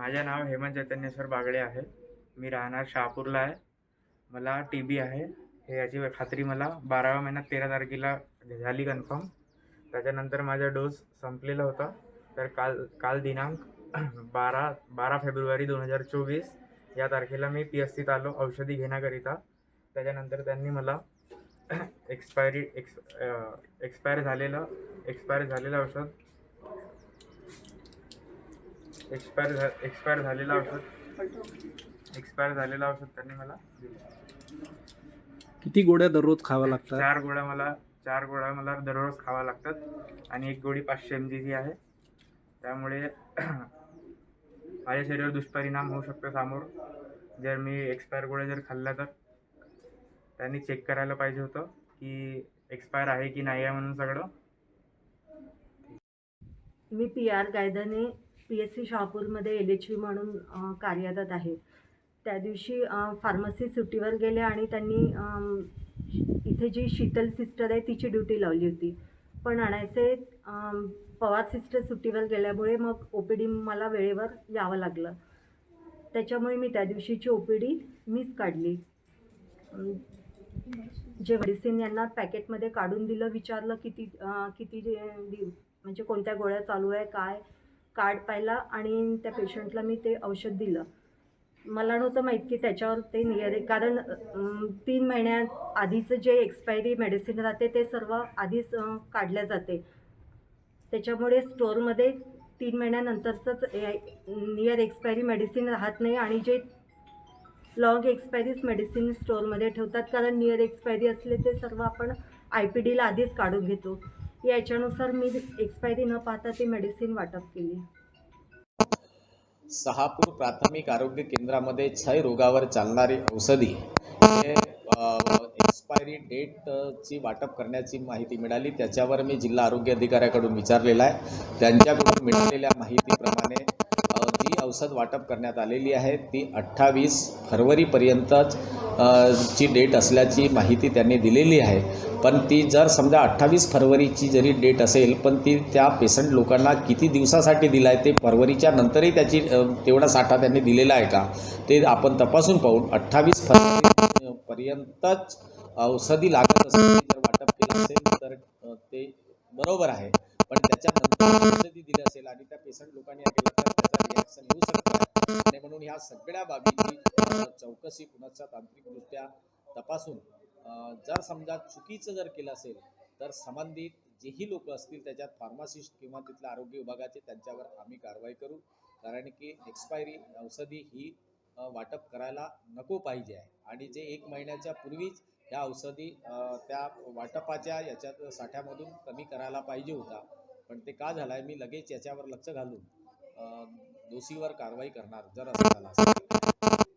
माझे नाव हेमंत चैतन्येश्वर बागडे आहे. मी राहणार शहापूरला आहे. मला टी बी आहे. हे याची खात्री मला बाराव्या महिन्यात तेरा तारखेला झाली कन्फर्म त्याच्यानंतर माझा डोस संपलेला होता. तर काल काल दिनांक बारा बारा फेब्रुवारी दोन हजार चोवीस या तारखेला मी पी एस सीत आलो औषधी घेण्याकरिता. त्याच्यानंतर त्यांनी मला एक्सपायरी एक्स एक्सपायर झालेलं एक्सपायर झालेलं औषध एक्सपायर झा एक्सपायर झालेलं औषध. एक्सपायर झालेलं औषध त्यांनी मला दिलं. किती गोळ्या दररोज खाव्या लागतात? चार गोळ्या मला चार गोळ्या मला दररोज खावा लागतात आणि एक गोळी पाचशे एम जीची आहे. त्यामुळे माझ्या शरीरावर दुष्परिणाम होऊ शकतो समोर. जर मी एक्सपायर गोळ्या जर खाल्ल्या तर. त्यांनी चेक करायला पाहिजे होतं की एक्सपायर आहे की नाही आहे म्हणून सगळं. मी पी आर गायदाने पी एस सी शहापूरमध्ये एल एच व्ही म्हणून कार्यरत आहे त्या दिवशी फार्मसी सुट्टीवर गेले आणि त्यांनी इथे जी शीतल सिस्टर आहे तिची ड्युटी लावली होती. पण आणायचे पवार सिस्टर सुट्टीवर गेल्यामुळे मग ओ पी डी मला वेळेवर यावं लागलं. त्याच्यामुळे मी त्या दिवशीची ओ पी डी मिस काढली. जे मेडिसिन यांना पॅकेटमध्ये काढून दिलं विचारलं किती किती जे- म्हणजे कोणत्या गोळ्या चालू आहे काय? कार्ड पाहिला आणि त्या पेशंटला मी ते औषध दिलं. मला नव्हतं माहीत की त्याच्यावर ते नियर आहे. कारण तीन महिन्यात आधीचं जे एक्सपायरी मेडिसिन राहते ते सर्व आधीच काढल्या जाते. त्याच्यामुळे स्टोअरमध्ये तीन महिन्यानंतरचंच नियर एक्सपायरी मेडिसिन राहत नाही आणि जे लॉंग एक्सपायरीज मेडिसिन स्टोअरमध्ये ठेवतात कारण नियर एक्सपायरी असले ते सर्व आपण आय पी डीला आधीच काढून घेतो. याच्यानुसार मी एक्सपायरी न पाहता ती मेडिसिन वाटप केली. सहापूर प्राथमिक आरोग्य केंद्रामध्ये क्षय रोगावर चालणारी औषधी हे एक्सपायरी डेटची वाटप करण्याची माहिती मिळाली. त्याच्यावर मी जिल्हा आरोग्य अधिकाऱ्याकडून विचारलेला आहे. त्यांच्याकडून मिळालेल्या माहितीप्रमाणे जी औषध वाटप करण्यात आलेली आहे ती अठ्ठावीस फरवरीपर्यंतच ची डेट असल्याची माहिती त्यांनी दिलेली आहे. पण ती जर समजा अठ्ठावीस फरवरीची जरी डेट असेल पण ती त्या पेशंट लोकांना किती दिवसासाठी दिला आहे ते फरवरीच्या नंतरही त्याची तेवढा साठा त्यांनी दिलेला आहे का? ते आपण तपासून पाहून अठ्ठावीस फरवरी पर्यंतच औषधी लागत असेल जर वाटप केलं असेल तर ते बरोबर आहे. पण त्याच्यानंतर औषधी दिली असेल आणि त्या पेशंट लोकांनी हे केलं तर त्याचा रिॲक्शन येऊ शकतो आणि म्हणून ह्या सगळ्या बाबीची चौकशी पुनश्च तांत्रिकदृष्ट्या तपासून जर समजा चुकीचं जर केलं असेल तर संबंधित जेही लोक असतील त्याच्यात फार्मासिस्ट किंवा तिथल्या आरोग्य विभागाचे त्यांच्यावर आम्ही कारवाई करू. कारण की एक्सपायरी औषधी ही वाटप करायला नको पाहिजे आहे. आणि जे एक महिन्याच्या पूर्वीच ह्या औषधी त्या वाटपाच्या याच्यात साठ्यामधून कमी करायला पाहिजे होता. पण ते का झालं आहे मी लगेच याच्यावर लक्ष घालून दोषीवर कारवाई करणार जर असं झालं असेल